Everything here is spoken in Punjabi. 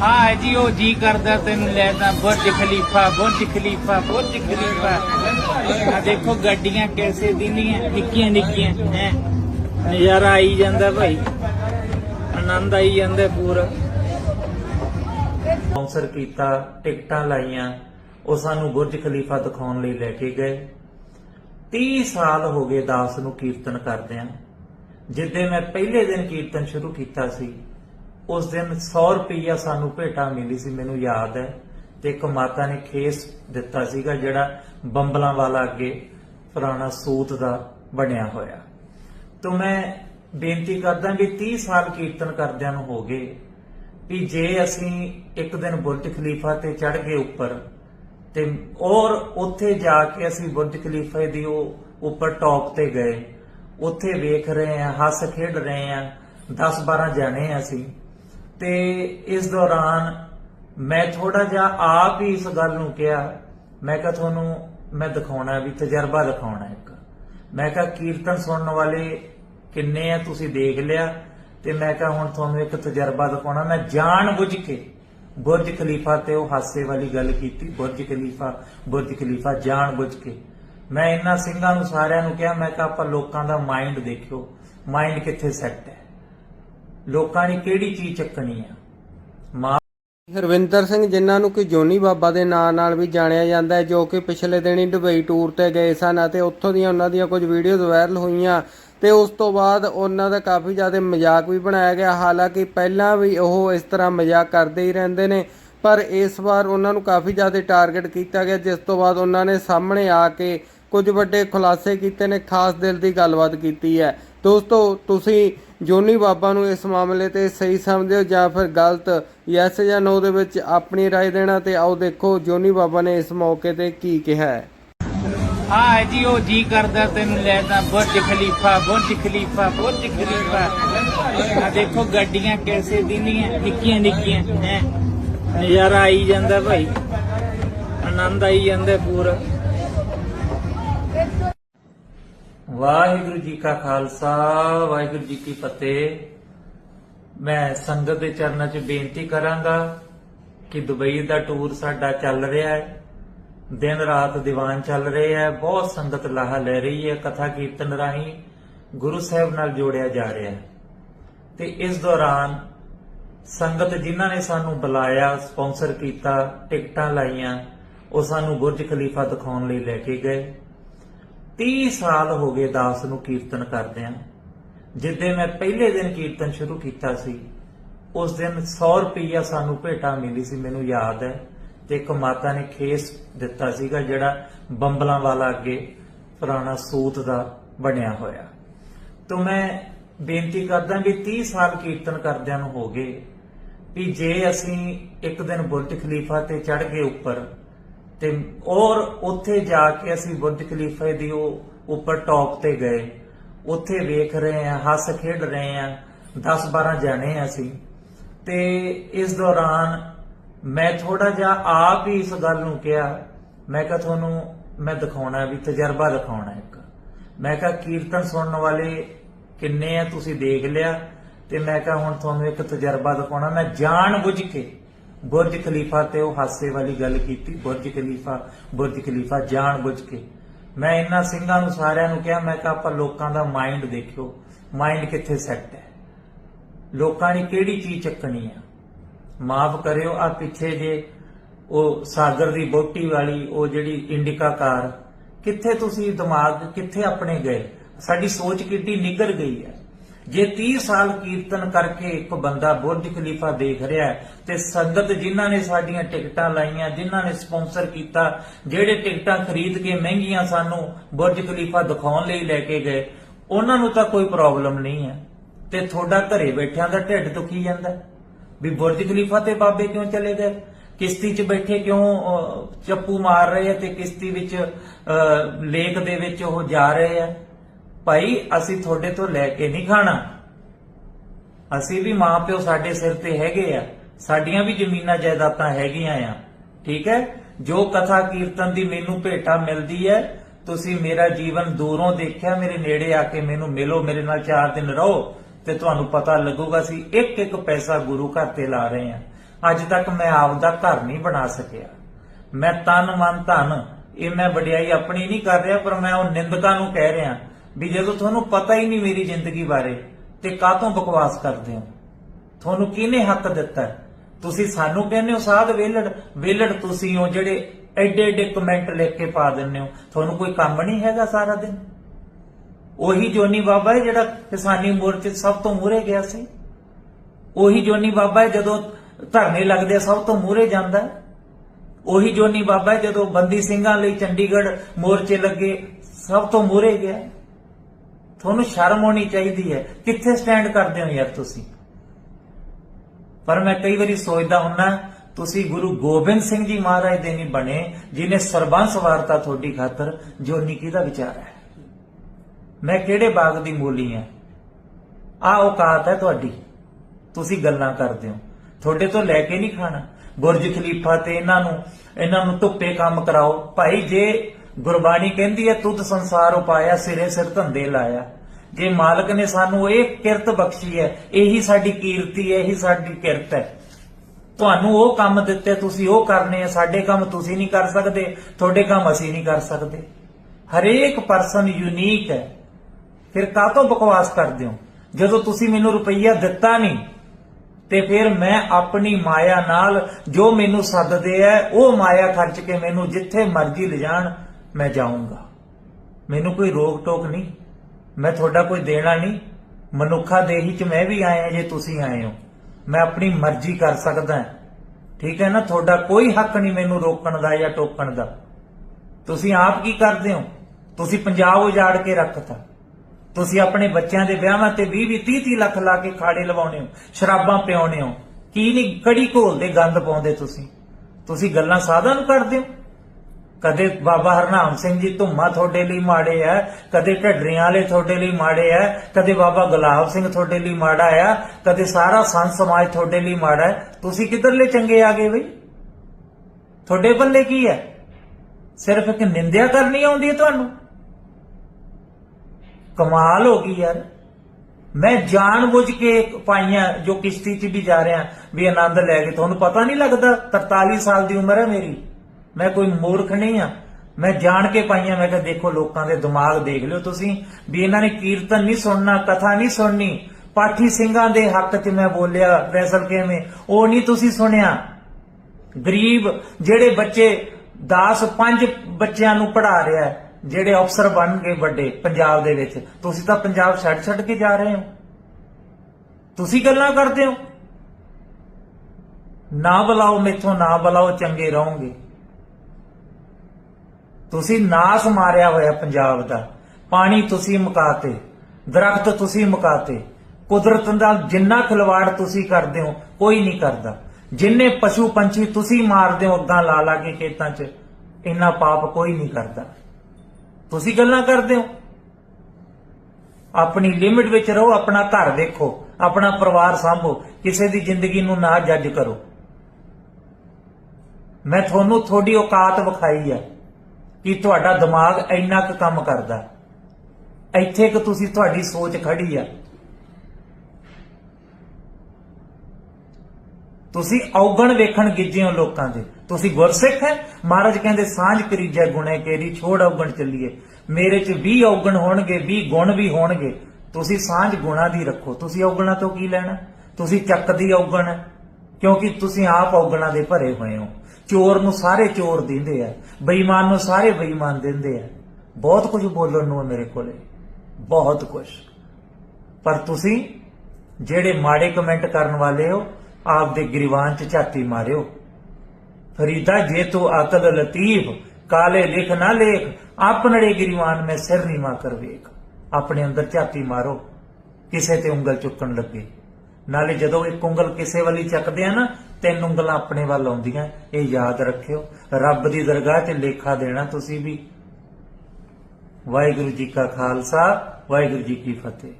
ਹਾਂ ਜੀ, ਉਹ ਜੀ ਕਰਦਾ ਤੈਨੂੰ ਲੈਦਾ Burj Khalifa Burj Khalifa Burj Khalifa. ਆ ਦੇਖੋ ਗੱਡੀਆਂ ਕੈਸੇ ਦਿੰਦੀਆਂ ਨਿੱਕੀਆਂ ਨਿੱਕੀਆਂ, ਹੈ। ਨਜ਼ਾਰਾ ਆਈ ਜਾਂਦਾ ਭਾਈ। ਆਨੰਦ ਆਈ ਜਾਂਦਾ ਪੂਰਾ। ਸਪਾਂਸਰ ਕੀਤਾ, ਟਿਕਟਾਂ ਲਾਈਆਂ, ਉਹ ਸਾਨੂੰ ਬੁਰਜ ਖਲੀਫਾ ਦਿਖਾਉਣ ਲਈ ਲੈ ਕੇ ਗਏ। 30 ਸਾਲ ਹੋ ਗਏ ਦਾਸ ਨੂੰ ਕੀਰਤਨ ਕਰਦਿਆਂ। ਜਿੱਦੇ ਮੈਂ ਪਹਿਲੇ ਦਿਨ ਕੀਰਤਨ ਸ਼ੁਰੂ ਕੀਤਾ ਸੀ ਉਸ ਦਿਨ 100 ਰੁਪਈਆ ਸਾਨੂੰ ਭੇਟਾ ਮਿਲੀ ਸੀ, ਮੈਨੂੰ ਯਾਦ ਹੈ। ਤੇ ਇੱਕ ਮਾਤਾ ਨੇ ਖੇਸ ਦਿੱਤਾ ਸੀਗਾ, ਜਿਹੜਾ ਬੰਬਲਾਂ ਵਾਲਾ ਅੱਗੇ ਪੁਰਾਣਾ ਸੂਤ ਦਾ ਬਣਿਆ ਹੋਇਆ। ਤੋਂ ਮੈਂ ਬੇਨਤੀ ਕਰਦਾ ਵੀ 30 ਸਾਲ ਕੀਰਤਨ ਕਰਦਿਆਂ ਨੂੰ ਹੋ ਗਏ, ਵੀ ਜੇ ਅਸੀਂ ਇੱਕ ਦਿਨ ਬੁਰਜ ਖਲੀਫਾ ਤੇ ਚੜ ਗਏ ਉੱਪਰ, ਤੇ ਔਰ ਉੱਥੇ ਜਾ ਕੇ ਅਸੀਂ ਬੁਰਜ ਖਲੀਫੇ ਦੀ ਉਹ ਉੱਪਰ ਟੌਪ ਤੇ ਗਏ, ਉੱਥੇ ਵੇਖ ਰਹੇ ਆ ਹੱਸ ਖੇਡ ਰਹੇ ਆ 10 12 ਜਾਣੇ ਅਸੀਂ ਤੇ ਇਸ ਦੌਰਾਨ ਮੈਂ ਥੋੜਾ ਜਿਹਾ ਆਪ ਹੀ ਇਸ ਗੱਲ ਨੂੰ ਕਿਹਾ, ਮੈਂ ਕਿਹਾ ਤੁਹਾਨੂੰ ਮੈਂ ਦਿਖਾਉਣਾ ਵੀ ਤਜਰਬਾ ਦਿਖਾਉਣਾ ਇੱਕ। ਮੈਂ ਕਿਹਾ ਕੀਰਤਨ ਸੁਣਨ ਵਾਲੇ ਕਿੰਨੇ ਆ ਤੁਸੀਂ ਦੇਖ ਲਿਆ ਤੇ ਮੈਂ ਕਿਹਾ ਹੁਣ ਤੁਹਾਨੂੰ ਇੱਕ ਤਜਰਬਾ ਦਿਖਾਉਣਾ। ਮੈਂ ਜਾਣ ਬੁੱਝ ਕੇ ਬੁਰਜ ਖਲੀਫਾ ਤੇ ਉਹ ਹਾਸੇ ਵਾਲੀ ਗੱਲ ਕੀਤੀ, ਬੁਰਜ ਖਲੀਫਾ ਬੁਰਜ ਖਲੀਫਾ ਜਾਣ ਬੁੱਝ ਕੇ। ਮੈਂ ਇਹਨਾਂ ਸਿੰਘਾਂ ਨੂੰ ਸਾਰਿਆਂ ਨੂੰ ਕਿਹਾ, ਮੈਂ ਕਿਹਾ ਆਪਾਂ ਲੋਕਾਂ ਦਾ ਮਾਈਂਡ ਦੇਖਿਓ ਮਾਈਂਡ ਕਿੱਥੇ ਸੈੱਟ ਹੈ? ਲੋਕਾਂ ਨੇ ਕਿਹੜੀ ਚੀਜ਼ ਚੱਕਣੀ ਆ? ਹਰਵਿੰਦਰ ਸਿੰਘ, ਜਿਨ੍ਹਾਂ ਨੂੰ ਕਿ ਜੋਨੀ ਬਾਬਾ ਦੇ ਨਾਂ ਨਾਲ ਵੀ ਜਾਣਿਆ ਜਾਂਦਾ ਹੈ, ਜੋ ਕਿ ਪਿਛਲੇ ਦਿਨੀ ਦੁਬਈ ਟੂਰ ਤੇ ਗਏ ਸਨ ਅਤੇ ਉੱਥੋਂ ਦੀਆਂ ਉਹਨਾਂ ਦੀਆਂ ਕੁਝ ਵੀਡੀਓਜ਼ ਵਾਇਰਲ ਹੋਈਆਂ ਤੇ ਉਸ ਤੋਂ ਬਾਅਦ ਉਹਨਾਂ ਦਾ ਕਾਫੀ ਜ਼ਿਆਦਾ ਮਜ਼ਾਕ ਵੀ ਬਣਾਇਆ ਗਿਆ। ਹਾਲਾਂਕਿ ਪਹਿਲਾਂ ਵੀ ਉਹ ਇਸ ਤਰ੍ਹਾਂ ਮਜ਼ਾਕ ਕਰਦੇ ਹੀ ਰਹਿੰਦੇ ਨੇ, ਪਰ ਇਸ ਵਾਰ ਉਹਨਾਂ ਨੂੰ ਕਾਫੀ ਜ਼ਿਆਦਾ ਟਾਰਗੇਟ ਕੀਤਾ ਗਿਆ, ਜਿਸ ਤੋਂ ਬਾਅਦ ਉਹਨਾਂ ਨੇ ਸਾਹਮਣੇ ਆ ਕੇ ਕੁਝ ਵੱਡੇ ਖੁਲਾਸੇ ਕੀਤੇ ਨੇ, ਖਾਸ ਦਿਲ ਦੀ ਗੱਲਬਾਤ ਕੀਤੀ ਹੈ। ਦੋਸਤੋ ਤੁਸੀਂ ਜੋਨੀ ਬਾਬਾ ਨੂੰ ਇਸ ਮਾਮਲੇ ਤੇ ਸਹੀ ਸਮਝਦੇ ਹੋ ਜਾਂ ਫਿਰ ਗਲਤ ਯੈਸ ਜਾਂ ਨੋ ਦੇ ਵਿੱਚ ਆਪਣੀ رائے ਦੇਣਾ ਤੇ ਆਓ ਦੇਖੋ ਜੋਨੀ ਬਾਬਾ ਨੇ ਇਸ ਮੌਕੇ ਤੇ ਕੀ ਕਿਹਾ ਹੈ ਹਾਂ ਜੀ ਉਹ ਜੀ ਕਰਦਾ ਤੈਨੂੰ ਲੈਦਾ Burj Khalifa Burj Khalifa Burj Khalifa ਆ ਦੇਖੋ ਗੱਡੀਆਂ ਕੈਸੇ ਦਿੰਦੀਆਂ ਨਿੱਕੀਆਂ ਨਿੱਕੀਆਂ ਹੈ ਨਜ਼ਾਰਾ ਆਈ ਜਾਂਦਾ ਭਾਈ ਆਨੰਦ ਆਈ ਜਾਂਦਾ ਪੂਰਾ ਵਾਹਿਗੁਰੂ ਜੀ ਕਾ ਖਾਲਸਾ, ਵਾਹਿਗੁਰੂ ਜੀ ਕੀ ਫਤਿਹ। ਮੈਂ ਸੰਗਤ ਦੇ ਚਰਨਾਂ 'ਚ ਬੇਨਤੀ ਕਰਾਂਗਾ ਕਿ ਦੁਬਈ ਦਾ ਟੂਰ ਸਾਡਾ ਚੱਲ ਰਿਹਾ ਹੈ। ਦਿਨ ਰਾਤ ਦੀਵਾਨ ਚੱਲ ਰਹੇ ਹੈ, ਬਹੁਤ ਸੰਗਤ ਲਾਹਾ ਲੈ ਰਹੀ ਹੈ, ਕਥਾ ਕੀਰਤਨ ਰਾਹੀਂ ਗੁਰੂ ਸਾਹਿਬ ਨਾਲ ਜੋੜਿਆ ਜਾ ਰਿਹਾ ਹੈ। ਤੇ ਇਸ ਦੌਰਾਨ ਸੰਗਤ ਜਿਨ੍ਹਾਂ ਨੇ ਸਾਨੂੰ ਬੁਲਾਇਆ, ਸਪਾਂਸਰ ਕੀਤਾ, ਟਿਕਟਾਂ ਲਾਈਆਂ, ਉਹ ਸਾਨੂੰ ਬੁਰਜ ਖਲੀਫਾ ਦਿਖਾਉਣ ਲਈ ਲੈ ਕੇ ਗਏ। 30 ਸਾਲ ਹੋ ਗਏ ਦਾਸ ਨੂੰ ਕੀਰਤਨ ਕਰਦਿਆਂ। ਜਿੱਦੇ ਮੈਂ ਪਹਿਲੇ ਦਿਨ ਕੀਰਤਨ ਸ਼ੁਰੂ ਕੀਤਾ ਸੀ, ਉਸ ਦਿਨ 100 ਰੁਪਈਆ ਸਾਨੂੰ ਭੇਟਾ ਮਿਲੀ ਸੀ, ਮੈਨੂੰ ਯਾਦ ਹੈ। ਤੇ ਇੱਕ ਮਾਤਾ ਨੇ ਖੇਸ ਦਿੱਤਾ ਸੀਗਾ, ਜਿਹੜਾ ਬੰਬਲਾਂ ਵਾਲਾ ਅੱਗੇ ਪੁਰਾਣਾ ਸੂਤ ਦਾ ਬਣਿਆ ਹੋਇਆ। ਤੋਂ ਮੈਂ ਬੇਨਤੀ ਕਰਦਾ ਵੀ 30 ਸਾਲ ਕੀਰਤਨ ਕਰਦਿਆਂ ਨੂੰ ਹੋ ਗਏ, ਵੀ ਜੇ ਅਸੀਂ ਇੱਕ ਦਿਨ ਬੁਰਜ ਖਲੀਫਾ ਤੇ ਚੜ ਗਏ ਉੱਪਰ ਤੇ ਔਰ ਉੱਥੇ ਜਾ ਕੇ ਅਸੀਂ ਬੁਰਜ ਖਲੀਫੇ ਦੀ ਉਹ ਉੱਪਰ ਟੌਪ ਤੇ ਗਏ। ਉੱਥੇ ਵੇਖ ਰਹੇ ਆ ਹੱਸ ਖੇਡ ਰਹੇ ਆ 10 12 ਜਾਣੇ ਆ ਅਸੀਂ। ਤੇ ਇਸ ਦੌਰਾਨ ਮੈਂ ਥੋੜਾ ਜਿਹਾ ਆਪ ਹੀ ਇਸ ਗੱਲ ਨੂੰ ਕਿਹਾ। ਮੈਂ ਕਿਹਾ, ਤੁਹਾਨੂੰ ਮੈਂ ਦਿਖਾਉਣਾ ਵੀ, ਤਜਰਬਾ ਦਿਖਾਉਣਾ ਇੱਕ। ਮੈਂ ਕਿਹਾ, ਕੀਰਤਨ ਸੁਣਨ ਵਾਲੇ ਕਿੰਨੇ ਆ? ਤੁਸੀਂ ਦੇਖ ਲਿਆ। ਤੇ ਮੈਂ ਕਿਹਾ, ਹੁਣ ਤੁਹਾਨੂੰ ਇੱਕ ਤਜਰਬਾ ਦਿਖਾਉਣਾ। ਮੈਂ ਜਾਣ ਬੁੱਝ ਕੇ ਬੁਰਜ ਖਲੀਫਾ ਤੇ ਉਹ ਹਾਸੇ ਵਾਲੀ ਗੱਲ ਕੀਤੀ, ਬੁਰਜ ਖਲੀਫਾ ਬੁਰਜ ਖਲੀਫਾ ਜਾਣ ਬੁੱਝ ਕੇ। ਮੈਂ ਇਹਨਾਂ ਸਿੰਘਾਂ ਨੂੰ ਸਾਰਿਆਂ ਨੂੰ ਕਿਹਾ, ਮੈਂ ਕਿਹਾ ਆਪਾਂ ਲੋਕਾਂ ਦਾ ਮਾਈਂਡ ਦੇਖਿਓ ਮਾਈਂਡ ਕਿੱਥੇ ਸੈੱਟ ਹੈ? ਲੋਕਾਂ ਨੇ ਕਿਹੜੀ ਚੀਜ਼ ਚੱਕਣੀ ਆ? ਮਾਫ ਕਰਿਓ ਆ ਪਿੱਛੇ ਜੇ ਉਹ ਸਾਗਰ ਦੀ ਬੋਟੀ ਵਾਲੀ, ਉਹ ਜਿਹੜੀ ਇੰਡਿਕਾ ਕਾਰ, ਕਿੱਥੇ ਤੁਸੀਂ ਦਿਮਾਗ, ਕਿੱਥੇ ਆਪਣੇ ਗਏ? ਸਾਡੀ ਸੋਚ ਕਿੱਡੀ ਨਿਗਰ ਗਈ ਹੈ। ਜੇ 30 ਸਾਲ ਕੀਰਤਨ ਕਰਕੇ ਇੱਕ ਬੰਦਾ ਬੁਰਜ ਖਲੀਫਾ ਦੇਖ ਰਿਹਾ ਤੇ ਸੰਗਤ ਜਿਨ੍ਹਾਂ ਨੇ ਸਾਡੀਆਂ ਟਿਕਟਾਂ ਲਾਈਆਂ ਜਿਨ੍ਹਾਂ ਨੇ ਸਪਾਂਸਰ ਕੀਤਾ ਜਿਹੜੇ ਟਿਕਟਾਂ ਖਰੀਦ ਕੇ ਮਹਿੰਗੀਆਂ ਸਾਨੂੰ ਬੁਰਜ ਖਲੀਫਾ ਦਿਖਾਉਣ ਲਈ ਲੈ ਕੇ ਗਏ ਉਹਨਾਂ ਨੂੰ ਤਾਂ ਕੋਈ ਪ੍ਰੋਬਲਮ ਨਹੀਂ ਹੈ। ਤੇ ਤੁਹਾਡਾ ਘਰੇ ਬੈਠਿਆਂ ਦਾ ਢਿੱਡ ਦੁਖੀ ਜਾਂਦਾ ਵੀ ਬੁਰਜ ਖਲੀਫਾ ਤੇ ਬਾਬੇ ਕਿਉਂ ਚਲੇ ਗਏ? ਕਿਸ਼ਤੀ 'ਚ ਬੈਠੇ ਕਿਉਂ ਚੱਪੂ ਮਾਰ ਰਹੇ ਆ ਤੇ ਕਿਸ਼ਤੀ ਵਿੱਚ ਅਹ, ਲੇਕ ਦੇ ਵਿੱਚ ਉਹ ਜਾ ਰਹੇ ਆ ਭਾਈ, ਅਸੀਂ ਤੁਹਾਡੇ ਤੋਂ ਲੈ ਕੇ ਨਹੀਂ ਖਾਣਾ। ਅਸੀਂ ਵੀ ਮਾਂ ਪਿਓ ਸਾਡੇ ਸਿਰ ਤੇ ਹੈਗੇ ਆ। ਸਾਡੀਆਂ ਵੀ ਜ਼ਮੀਨਾਂ ਜਾਇਦਾਦਾਂ ਹੈਗੀਆਂ ਆ। ਠੀਕ ਹੈ? ਜੋ ਕਥਾ ਕੀਰਤਨ ਦੀ ਮੈਨੂੰ ਭੇਟਾ ਮਿਲਦੀ ਹੈ, ਤੁਸੀਂ ਮੇਰਾ ਜੀਵਨ ਦੂਰੋਂ ਦੇਖਿਆ, ਮੇਰੇ ਨੇੜੇ ਆ ਕੇ ਮੈਨੂੰ ਮਿਲੋ, ਮੇਰੇ ਨਾਲ ਚਾਰ ਦਿਨ ਰਹੋ, ਤੇ ਤੁਹਾਨੂੰ ਪਤਾ ਲੱਗੂਗਾ ਅਸੀਂ ਇੱਕ ਇੱਕ ਪੈਸਾ ਗੁਰੂ ਘਰ ਤੇ ਲਾ ਰਹੇ ਆ ਅੱਜ ਤੱਕ ਮੈਂ ਆਪ ਦਾ ਘਰ ਨਹੀਂ ਬਣਾ ਸਕਿਆ। ਮੈਂ ਤਨ ਮਨ ਧਨ, ਇਹ ਮੈਂ ਵਡਿਆਈ ਆਪਣੀ ਨਹੀਂ ਕਰ ਰਿਹਾ, ਪਰ ਮੈਂ ਉਹ ਨਿੰਦਕਾਂ ਨੂੰ ਕਹਿ ਰਿਹਾ। ਵੀ ਜਦੋਂ ਤੁਹਾਨੂੰ ਪਤਾ ਹੀ ਨਹੀਂ ਮੇਰੀ ਜ਼ਿੰਦਗੀ ਬਾਰੇ ਤੇ ਕਾਹਤੋਂ ਬਕਵਾਸ ਕਰਦੇ ਹੋ? ਤੁਹਾਨੂੰ ਕਿਹਨੇ ਹੱਕ ਦਿੱਤਾ? ਤੁਸੀਂ ਸਾਨੂੰ ਕਹਿੰਦੇ ਹੋ, ਸਾਧ ਵੇਲੜ ਵੇਲੜ ਤੁਸੀਂ ਹੋ ਜਿਹੜੇ ਐਡੇ ਐਡੇ ਕਮੈਂਟ ਲਿਖ ਕੇ ਪਾ ਦਿੰਦੇ ਹੋ। ਤੁਹਾਨੂੰ ਕੋਈ ਕੰਮ ਨਹੀਂ ਹੈਗਾ ਸਾਰਾ ਦਿਨ? ਉਹੀ ਜੋਨੀ ਬਾਬਾ ਹੈ ਜਿਹੜਾ ਕਿਸਾਨੀ ਮੋਰਚੇ ਸਭ ਤੋਂ ਮੂਹਰੇ ਗਿਆ ਸੀ। ਉਹੀ ਜੋਨੀ ਬਾਬਾ ਹੈ ਜਦੋਂ ਧਰਨੇ ਲੱਗਦੇ ਸਭ ਤੋਂ ਮੂਹਰੇ ਜਾਂਦਾ ਉਹੀ ਜੋਨੀ ਬਾਬਾ ਹੈ ਜਦੋਂ ਬੰਦੀ ਸਿੰਘਾਂ ਲਈ ਚੰਡੀਗੜ੍ਹ ਮੋਰਚੇ ਲੱਗੇ, ਸਭ ਤੋਂ ਮੂਹਰੇ ਗਿਆ ਤੁਹਾਨੂੰ ਸ਼ਰਮ ਆਉਣੀ ਚਾਹੀਦੀ ਹੈ। ਕਿੱਥੇ ਸਟੈਂਡ ਕਰਦੇ ਹੋ ਯਾਰ ਤੁਸੀਂ? ਪਰ ਮੈਂ ਕਈ ਵਾਰੀ ਸੋਚਦਾ ਹੁੰਨਾ, ਤੁਸੀਂ ਗੁਰੂ ਗੋਬਿੰਦ ਸਿੰਘ ਜੀ ਮਹਾਰਾਜ ਦੇ ਨਹੀਂ ਬਣੇ, ਜਿਨੇ ਸਰਬੰਸ ਵਾਰਤਾ ਤੁਹਾਡੀ ਖਾਤਰ ਜੋਨੀ ਕਿਹਦਾ ਵਿਚਾਰ ਹੈ। ਮੈਂ ਕਿਹੜੇ ਬਾਗ ਦੀ ਮੂਲੀ ਹਾਂ? ਆ ਔਕਾਤ ਹੈ ਤੁਹਾਡੀ। ਤੁਸੀਂ ਗੱਲਾਂ ਕਰਦੇ ਹੋ। ਤੁਹਾਡੇ ਤੋਂ ਲੈ ਕੇ ਨਹੀਂ ਖਾਣਾ। ਬੁਰਜ ਖਲੀਫਾ ਤੇ ਇਹਨਾਂ ਨੂੰ ਇਹਨਾਂ ਨੂੰ ਧੁੱਪੇ ਕੰਮ ਕਰਾਓ। ਭਾਈ ਜੇ ਗੁਰਬਾਣੀ ਕਹਿੰਦੀ ਹੈ, ਤੁਧ ਸੰਸਾਰ ਉਪਾਇਆ, ਸਿਰੇ ਸਿਰ ਧੰਦੇ ਲਾਇਆ। ਜੇ ਮਾਲਕ ਨੇ ਸਾਨੂੰ ਇਹ ਕਿਰਤ ਬਖਸ਼ੀ ਹੈ, ਇਹੀ ਸਾਡੀ ਕੀਰਤੀ ਹੈ, ਇਹੀ ਸਾਡੀ ਕਿਰਤ ਹੈ। ਤੁਹਾਨੂੰ ਉਹ ਕੰਮ ਦਿੱਤੇ, ਤੁਸੀਂ ਉਹ ਕਰਨੇ ਆ, ਸਾਡੇ ਕੰਮ ਤੁਸੀਂ ਨਹੀਂ ਕਰ ਸਕਦੇ, ਤੁਹਾਡੇ ਕੰਮ ਅਸੀਂ ਨਹੀਂ ਕਰ ਸਕਦੇ। ਹਰੇਕ ਪਰਸਨ ਯੂਨੀਕ ਹੈ। ਫਿਰ ਕਾਹਤੋਂ ਬਕਵਾਸ ਕਰਦੇ ਹੋ? ਜਦੋਂ ਤੁਸੀਂ ਮੈਨੂੰ ਰੁਪਈਆ ਦਿੱਤਾ ਨਹੀਂ, ਤੇ ਫਿਰ ਮੈਂ ਆਪਣੀ ਮਾਇਆ ਨਾਲ ਜੋ ਮੈਨੂੰ ਸੱਦਦੇ ਐ ਉਹ ਮਾਇਆ ਖਰਚ ਕੇ ਮੈਨੂੰ ਜਿੱਥੇ ਮਰਜ਼ੀ ਲਿਜਾਣ, ਮੈਂ ਜਾਊਂਗਾ। ਮੈਨੂੰ ਕੋਈ ਰੋਕ ਟੋਕ ਨਹੀਂ। ਮੈਂ ਤੁਹਾਡਾ ਕੋਈ ਦੇਣਾ ਨਹੀਂ। ਮਨੁੱਖਾ ਦੇਹੀ ਚ ਮੈਂ ਵੀ ਆਇਆ ਜੇ ਤੁਸੀਂ ਆਏ ਹੋ। ਮੈਂ ਆਪਣੀ ਮਰਜ਼ੀ ਕਰ ਸਕਦਾ ਠੀਕ ਹੈ ਨਾ? ਤੁਹਾਡਾ ਕੋਈ ਹੱਕ ਨਹੀਂ ਮੈਨੂੰ ਰੋਕਣ ਦਾ ਜਾਂ ਟੋਕਣ ਦਾ। ਤੁਸੀਂ ਆਪ ਕੀ ਕਰਦੇ ਹੋ? ਤੁਸੀਂ ਪੰਜਾਬ ਉਜਾੜ ਕੇ ਰੱਖਤਾ। ਤੁਸੀਂ ਆਪਣੇ ਬੱਚਿਆਂ ਦੇ ਵਿਆਹਾਂ ਤੇ 20 20 30 30 ਲੱਖ ਲਾ ਕੇ ਖਾੜੇ ਲਵਾਉਣੇ ਹੋ, ਸ਼ਰਾਬਾਂ ਪਿਆਉਣੇ ਹੋ। ਕੀ ਨਹੀਂ? ਕੜੀ ਘੋਲਦੇ ਗੰਦ ਪਾਉਂਦੇ ਤੁਸੀਂ। ਤੁਸੀਂ ਗੱਲਾਂ ਸਾਧਨ ਕਰਦੇ ਹੋ? ਕਦੇ ਬਾਬਾ ਹਰਨਾਮ ਸਿੰਘ ਜੀ ਧੁੰਮਾ ਤੁਹਾਡੇ ਲਈ ਮਾੜੇ ਆ, ਕਦੇ ਢੱਡਰੀਆਂ ਵਾਲੇ ਤੁਹਾਡੇ ਲਈ ਮਾੜੇ ਆ, ਕਦੇ ਬਾਬਾ ਗੁਲਾਬ ਸਿੰਘ ਤੁਹਾਡੇ ਲਈ ਮਾੜਾ ਆ, ਕਦੇ ਸਾਰਾ ਸੰਤ ਸਮਾਜ ਤੁਹਾਡੇ ਲਈ ਮਾੜਾ ਤੁਸੀਂ ਕਿੱਧਰਲੇ ਚੰਗੇ ਆ ਗਏ ਬਈ? ਤੁਹਾਡੇ ਪੱਲੇ ਕੀ ਹੈ ਸਿਰਫ ਇੱਕ ਨਿੰਦਿਆ ਕਰਨੀ ਆਉਂਦੀ ਹੈ ਤੁਹਾਨੂੰ? ਕਮਾਲ ਹੋ ਗਈ ਯਾਰ। ਮੈਂ ਜਾਣ ਬੁੱਝ ਕੇ ਪਾਈਆਂ ਜੋ ਕਿਸ਼ਤੀ 'ਚ ਵੀ ਜਾ ਰਿਹਾ ਵੀ ਆਨੰਦ ਲੈ ਕੇ, ਤੁਹਾਨੂੰ ਪਤਾ ਨਹੀਂ ਲੱਗਦਾ 43 ਸਾਲ ਦੀ ਉਮਰ ਹੈ ਮੇਰੀ। ਮੈਂ ਕੋਈ ਮੂਰਖ ਨਹੀਂ ਆ। ਮੈਂ ਜਾਣ ਕੇ ਪਾਈਆਂ, ਮੈਂ ਕਿਹਾ ਦੇਖੋ ਲੋਕਾਂ ਦੇ ਦਿਮਾਗ ਦੇਖ ਲਿਓ ਤੁਸੀਂ, ਵੀ ਇਹਨਾਂ ਨੇ ਕੀਰਤਨ ਨਹੀਂ ਸੁਣਨਾ, ਕਥਾ ਨਹੀਂ ਸੁਣਨੀ। ਪਾਠੀ ਸਿੰਘਾਂ ਦੇ ਹੱਕ 'ਚ ਮੈਂ ਬੋਲਿਆ, ਫੈਸਲ ਕਿਵੇਂ? ਉਹ ਨਹੀਂ ਤੁਸੀਂ ਸੁਣਿਆ। ਗਰੀਬ ਜਿਹੜੇ ਬੱਚੇ 10 5 ਬੱਚਿਆਂ ਨੂੰ ਪੜ੍ਹਾ ਰਿਹਾ ਜਿਹੜੇ ਅਫਸਰ ਬਣ ਗਏ ਵੱਡੇ ਪੰਜਾਬ ਦੇ ਵਿੱਚ। ਤੁਸੀਂ ਤਾਂ ਪੰਜਾਬ ਛੱਡ ਛੱਡ ਕੇ ਜਾ ਰਹੇ ਹੋ। ਤੁਸੀਂ ਗੱਲਾਂ ਕਰਦੇ ਹੋ। ਨਾ ਬੁਲਾਓ, ਮੈਥੋਂ ਨਾ ਬੁਲਾਓ, ਚੰਗੇ ਰਹੋਗੇ। ਤੁਸੀਂ ਨਾਸ ਮਾਰਿਆ ਹੋਇਆ ਪੰਜਾਬ ਦਾ। ਪਾਣੀ ਤੁਸੀਂ ਮੁਕਾਤੇ, ਦਰਖਤ ਤੁਸੀਂ ਮੁਕਾਤੇ। ਕੁਦਰਤ ਨਾਲ ਜਿੰਨਾ ਖਿਲਵਾੜ ਤੁਸੀਂ ਕਰਦੇ ਹੋ, ਕੋਈ ਨਹੀਂ ਕਰਦਾ। ਜਿੰਨੇ ਪਸ਼ੂ ਪੰਛੀ ਤੁਸੀਂ ਮਾਰਦੇ ਹੋ, ਅੱਗਾਂ ਲਾ ਲਾ ਕੇ ਖੇਤਾਂ 'ਚ, ਇੰਨਾ ਪਾਪ ਕੋਈ ਨਹੀਂ ਕਰਦਾ। ਤੁਸੀਂ ਗੱਲਾਂ ਕਰਦੇ ਹੋ? ਆਪਣੀ ਲਿਮਿਟ ਵਿੱਚ ਰਹੋ, ਆਪਣਾ ਘਰ ਦੇਖੋ, ਆਪਣਾ ਪਰਿਵਾਰ ਸੰਭੋ, ਕਿਸੇ ਦੀ ਜ਼ਿੰਦਗੀ ਨੂੰ ਨਾ ਜੱਜ ਕਰੋ। ਮੈਂ ਤੁਹਾਨੂੰ ਤੁਹਾਡੀ ਔਕਾਤ ਵਿਖਾਈ ਹੈ ਕਿ ਤੁਹਾਡਾ ਦਿਮਾਗ ਇੰਨਾ ਕੁ ਕੰਮ ਕਰਦਾ। ਇੱਥੇ ਕਿ ਤੁਸੀਂ ਤੁਹਾਡੀ ਸੋਚ ਖੜੀ ਆ। ਤੁਸੀਂ ਔਗਣ ਵੇਖਣ ਗਿੱਜੇ ਹੋ ਲੋਕਾਂ ਦੇ। ਤੁਸੀਂ ਗੁਰਸਿੱਖ ਹੈ, ਮਹਾਰਾਜ ਕਹਿੰਦੇ, ਸਾਂਝ ਕਰੀਜੈ ਗੁਣੇ ਕੇਰੀ, ਛੋੜ ਔਗਣ ਚੱਲੀਏ। ਮੇਰੇ ਚ 20 ਔਗਣ ਹੋਣਗੇ 20 ਗੁਣ ਵੀ ਹੋਣਗੇ। ਤੁਸੀਂ ਸਾਂਝ ਗੁਣਾ ਦੀ ਰੱਖੋ। ਤੁਸੀਂ ਔਗਣਾ ਤੋਂ ਕੀ ਲੈਣਾ? ਤੁਸੀਂ ਚੱਕ ਦੀ ਔਗਣ। ਕਿਉਂਕਿ ਤੁਸੀਂ ਆਪ ਔਗਣਾ ਦੇ ਭਰੇ ਹੋਏ ਹੋ। ਚੋਰ ਨੂੰ ਸਾਰੇ ਚੋਰ ਦਿੰਦੇ ਆ, ਬੇਈਮਾਨ ਨੂੰ ਸਾਰੇ ਬੇਈਮਾਨ ਦਿੰਦੇ ਆ। ਬਹੁਤ ਕੁਝ ਬੋਲਣ ਨੂੰ ਮੇਰੇ ਕੋਲੇ, ਬਹੁਤ ਕੁਝ। ਪਰ ਤੁਸੀਂ ਜਿਹੜੇ ਮਾੜੇ ਕਮੈਂਟ ਕਰਨ ਵਾਲੇ ਹੋ ਆਪ ਦੇ ਗਰੀਵਾਨ ਚ ਝਾਤੀ ਮਾਰਿਓ। ਫਰੀਦਾ, ਜੇ ਤੂੰ ਅਕਲ ਲਤੀਫ, ਕਾਲੇ ਲਿਖ ਨਾ ਲੇਖ, ਆਪਣੜੇ ਗਰੀਵਾਨ ਮੈਂ ਸਿਰ ਨੀਵਾ ਕਰ ਵੇਖ। ਆਪਣੇ ਅੰਦਰ ਝਾਤੀ ਮਾਰੋ, ਕਿਸੇ ਤੇ ਉਂਗਲ ਚੁੱਕਣ ਲੱਗੇ। ਨਾਲੇ ਜਦੋਂ ਇੱਕ ਉਂਗਲ ਕਿਸੇ ਵਾਲੀ ਚੱਕਦੇ ਆ ਨਾ ਤਿੰਨ ਉਂਗਲਾਂ ਆਪਣੇ ਵੱਲ ਆਉਂਦੀਆਂ, ਇਹ ਯਾਦ ਰੱਖਿਓ। ਰੱਬ ਦੀ ਦਰਗਾਹ 'ਚ ਲੇਖਾ ਦੇਣਾ ਤੁਸੀਂ ਵੀ। ਵਾਹਿਗੁਰੂ ਜੀ ਕਾ ਖਾਲਸਾ, ਵਾਹਿਗੁਰੂ ਜੀ ਕੀ ਫਤਿਹ।